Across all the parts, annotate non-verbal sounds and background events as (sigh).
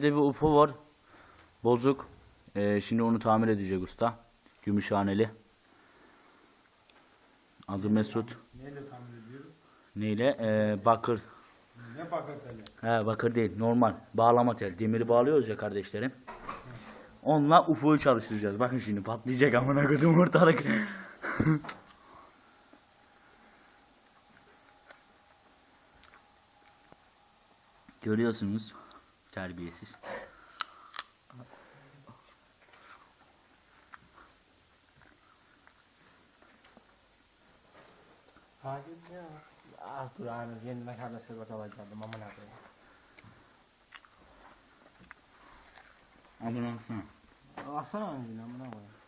Bir de bir UFO var. Bozuk. Ee, şimdi onu tamir edecek usta. Gümüşhaneli. Adı Mesut. Neyle tamir ediyor? Neyle? Ee, bakır. Ne bakır teli? He bakır değil normal. Bağlama tel. Demiri bağlıyoruz ya kardeşlerim. Onunla UFO'yu çalıştıracağız. Bakın şimdi patlayacak amına koydum ortalık. (laughs) Görüyorsunuz. Terbiyesiz. Hayır ya. Ah dur abi yeniden kardeşe bak alacaktım aman abi. Amına koyayım. Alsana önceden aman abi.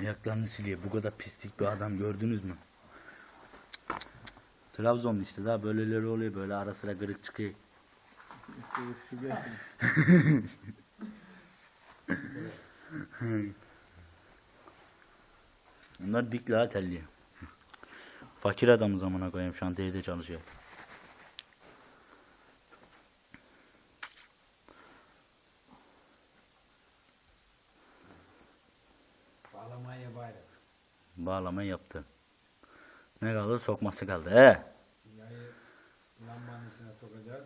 Ayaklarını siliyor. Bu kadar pislik bir adam gördünüz mü? Trabzon'da işte daha böyleleri oluyor. Böyle ara sıra kırık çıkıyor. (laughs) Bunlar dik la. Fakir adamı zamana koyayım şantiyede çalışıyor. Bağlama yaptı. Ne kaldı? Sokması kaldı. He. Yayı lambanın içine sokacağız.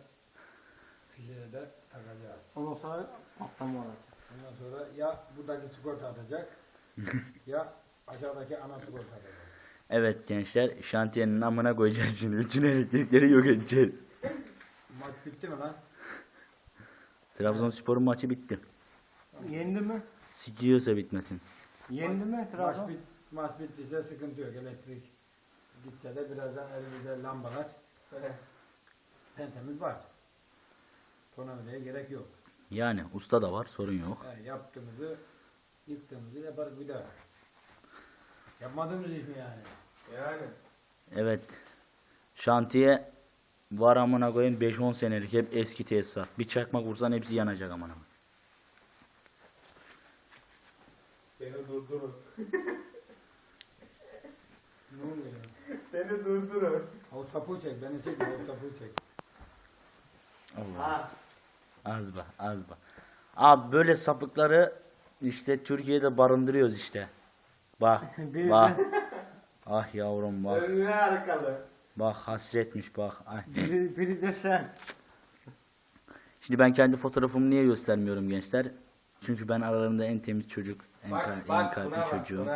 Fileye de takacağız. Ondan sonra patlama olacak. Ondan sonra ya buradaki sigorta atacak (laughs) ya aşağıdaki ana sigorta atacak. Evet gençler şantiyenin amına koyacağız şimdi. Bütün elektrikleri yok edeceğiz. Maç bitti mi lan? Trabzonspor'un maçı bitti. Yendi mi? Sikiyorsa bitmesin. Yendi mi Maç, Trabzon? Maç bittiyse sıkıntı yok. Elektrik gitse de birazdan elimizde lambalar böyle tentemiz var. Tornavidaya gerek yok. Yani usta da var sorun yok. He, yaptığımızı, yıktığımızı yaparız bir daha. Yapmadığımız iş mi yani? Yani. Evet. Şantiye var amına koyayım 5-10 senelik hep eski tesisat. Bir çakmak vursan hepsi yanacak amına. koyayım. Beni durdurun. (laughs) Ne oluyor? (laughs) Beni durdurun. O sapı çek, beni çekme, o sapı çek. Allah. Az be, az be. Abi böyle sapıkları işte Türkiye'de barındırıyoruz işte. Bak, (laughs) bak. Ah yavrum bak. Önüne arkalı. Bak hasretmiş bak. Ay. Biri, biri de sen. Şimdi ben kendi fotoğrafımı niye göstermiyorum gençler? Çünkü ben aralarında en temiz çocuk, en, kal- en kalpli çocuğum.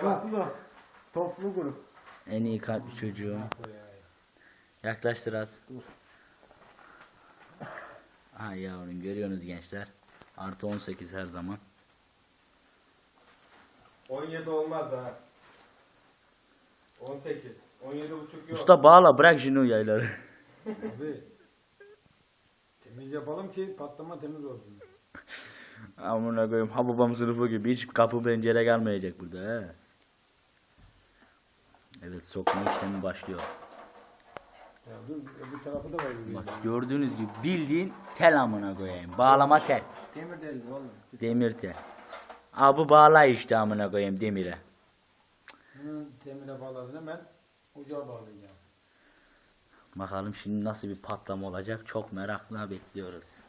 Çoklu. Toplu grup. En iyi kalpli çocuğum. Yaklaştır az. Ha yavrum görüyorsunuz gençler. Artı 18 her zaman. 17 olmaz ha. 18. 17 buçuk yok. Usta bağla bırak şunu yayları. Abi, temiz yapalım ki patlama temiz olsun. Amına koyayım ha babam sınıfı gibi hiç kapı pencere kalmayacak burada he. Evet sokma işlemi başlıyor. Ya dur, öbür tarafı da var. Bak gördüğünüz gibi bildiğin tel amına koyayım. Bağlama tel. Demir deriz oğlum. Demir tel. Abi bağla işte amına koyayım demire. Bunu temire bağladın hemen ucağa bağlayacağım. Bakalım şimdi nasıl bir patlama olacak çok merakla bekliyoruz.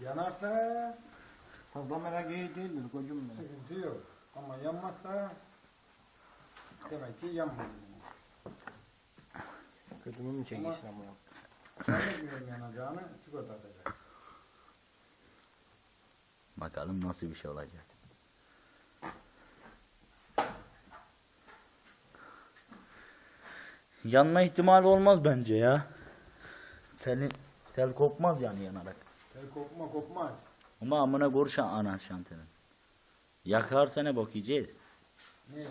Yanarsa Fazla merak iyi değildir benim. sıkıntı yok. Ama yanmazsa demek ki yanmadı. Kötümü mü çekiyorsun ama? Zannetmiyorum yanacağını sigorta atacak. Bakalım nasıl bir şey olacak. Yanma ihtimali olmaz bence ya. Telin, tel kopmaz yani yanarak. Tel kopma kopmaz. Ama amına korşan ana şantenin. Yakarsa ne yiyeceğiz? Ne?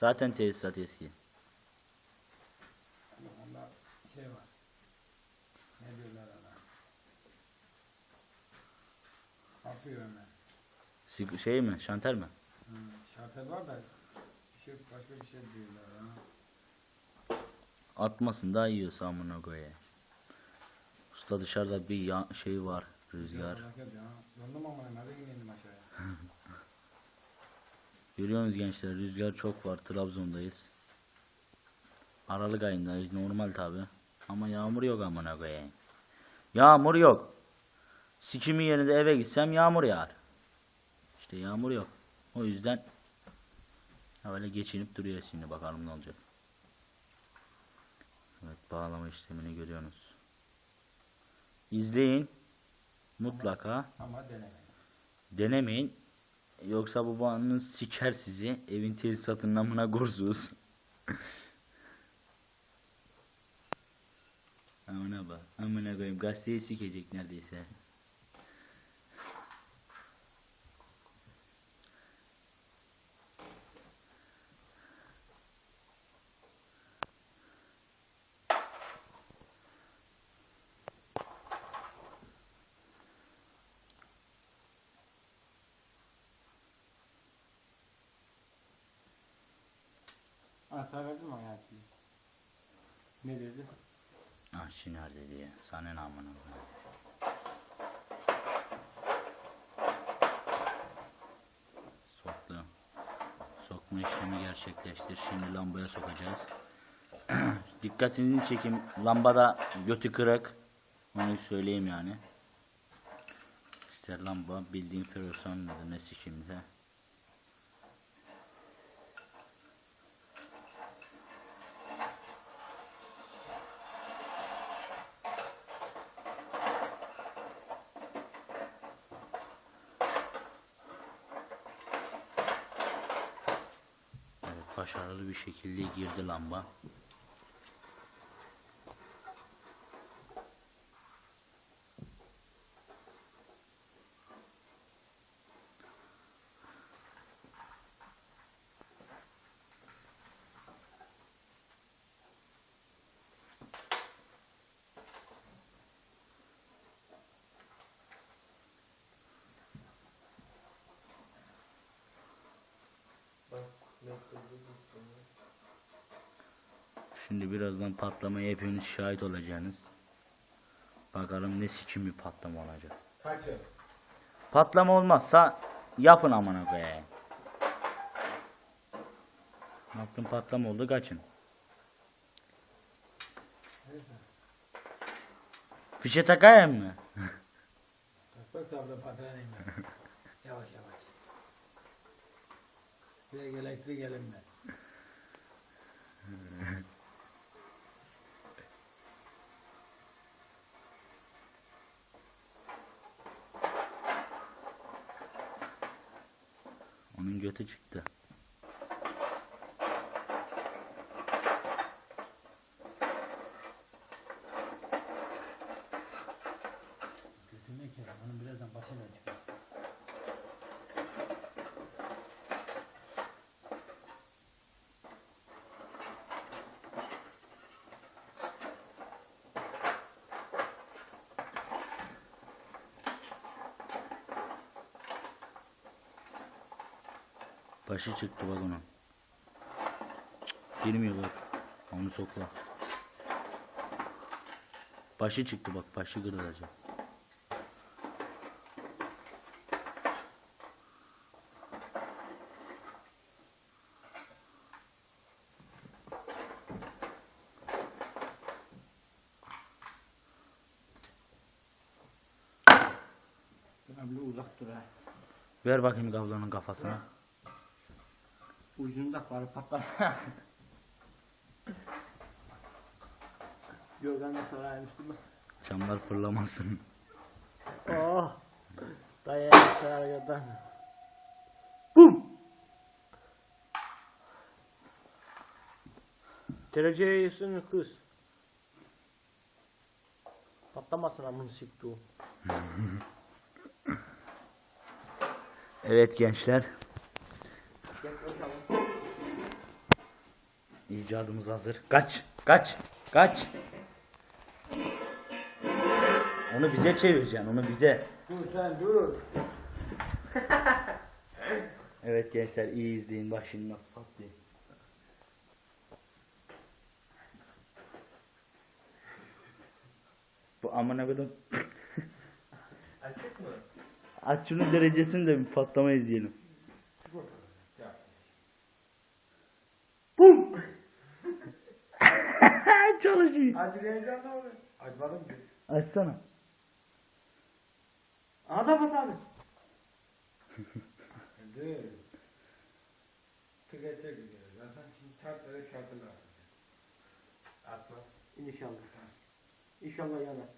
Zaten tesisat eski. Onda şey var. Ne diyorlar ona? Atıyor hemen. Sig- Şey mi? Şantel mi? Hı, şartel var da bir şey, başka bir şey diyorlar ona. Atmasın daha yiyorsa amına koyayım. Usta dışarıda bir ya- şey var. Rüzgar. Döndüm ama nereye ineyim aşağıya? (laughs) Görüyorsunuz gençler rüzgar çok var. Trabzon'dayız. Aralık ayındayız. Normal tabi. Ama yağmur yok amına koyayım. Yağmur yok. Sikimin yerinde eve gitsem yağmur yağar. İşte yağmur yok. O yüzden öyle geçinip duruyor şimdi bakalım ne olacak. Evet bağlama işlemini görüyorsunuz. İzleyin. Mutlaka. Ama denemeyin. Denemeyin. Yoksa babanız siker sizi. Evin tesisatının amına korsunuz. amına bak. Amına koyayım. Gazeteyi sikecek neredeyse. Anahtar verdin mi hayatım? Ne dedi? Ah şinar dedi ya. Sana ne amına. Soktu. Sokma işlemi gerçekleştir. Şimdi lambaya sokacağız. (clears throat) Dikkatinizi çekim. Lambada götü kırık. Onu söyleyeyim yani. İşte lamba bildiğin nedir ne sikimse. Evet, başarılı bir şekilde girdi lamba. Bak ne kızdı Şimdi birazdan patlamaya hepiniz şahit olacaksınız. Bakalım ne sikim bir patlama olacak. Kaçın. Patlama olmazsa yapın amına koyayım. Yaptım patlama oldu kaçın. Fişe takayım mı? Bak bak tabla patlayayım (laughs) yavaş yavaş. Direkt elektrik elimde. Onun götü çıktı. Başı çıktı bak onun. Girmiyor bak. Onu sokla. Başı çıktı bak. Başı kırılacak. Ver bakayım kablonun kafasına. Ucunda var patlar. Yorgan da saraymış değil mi? Camlar fırlamasın. Oh. Dayan saraydan. Bum. Dereceyi yesin kız. Patlamasın amın sikti o. (laughs) Evet gençler. İcadımız hazır. Kaç. Kaç. Kaç. Onu bize çevireceksin. Onu bize. Dur sen dur. (laughs) Evet gençler iyi izleyin. Bak şimdi nasıl patlıyor. Bu amına kodum. Açık mı? Aç şunun derecesini de bir patlama izleyelim. Çalışmıyor. Acileyeceğim ne olur? Açmadım ki. Açsana. Bak abi. Hadi. Tüketecek gidiyor. Zaten şimdi şartları şartlar. Atmaz. İnşallah. İnşallah yanar.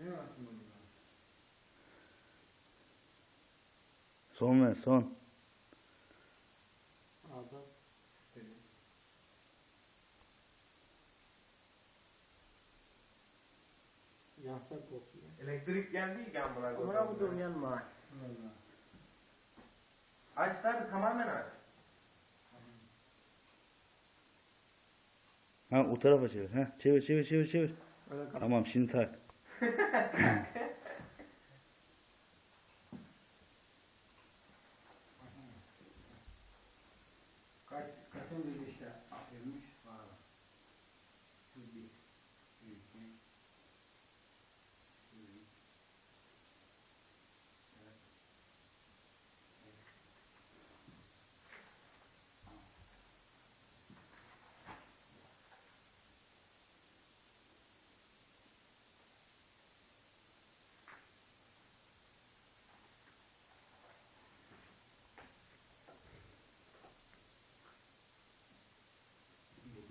Ne yaptın bunu? Son ver son. Aldım. Yansak olsun ya. Elektrik geldi ki amına Amına bu yanma. Vallahi. Aç tabi tamamen aç. Ha o tarafa çevir. Ha çevir çevir çevir çevir. Öyle. Tamam şimdi tak. (laughs) Kaç, kaçıncı işte atılmış var. Bir, bir, iki, üç,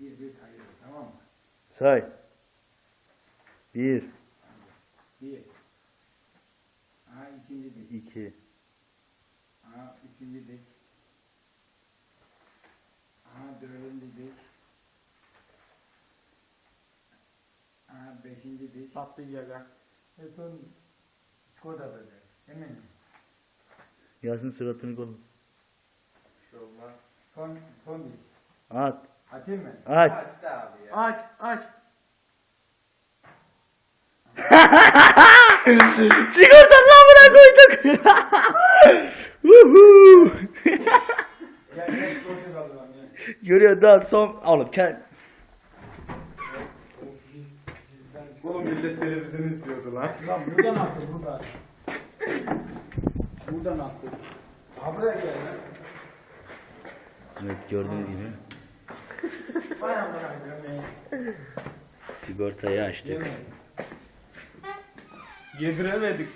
dört, bir, bir sayıyor tamam mı? Say. Bir, Bir. Aha ikinci dik. iki, Aha üçüncü dik. Aha dördüncü dik. Aha beşinci dik. Patlayacak. Ve son Skoda böyle. Emin? Yasin suratını kolu. Bir şey olmaz. Son, son dik. At. Atayım mı? Aç. Aç da abi. Aç aç. (laughs) Sigortanın amına koyduk. (laughs) (laughs) Görüyor daha son oğlum kend Oğlum millet televizyon istiyordu lan. Lan buradan attı buradan. Buradan attı. Buraya gel lan. Evet gördüğünüz gibi Vay amına koyayım ya. Sigortayı açtık. Yediremedik.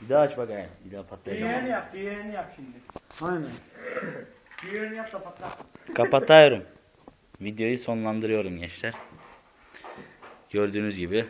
Bir daha aç bakayım. Bir daha patlayacak. Diğerini yap, diğerini yap şimdi. Aynen. Diğerini yap da patlat. Kapatıyorum. Videoyu sonlandırıyorum gençler. Gördüğünüz gibi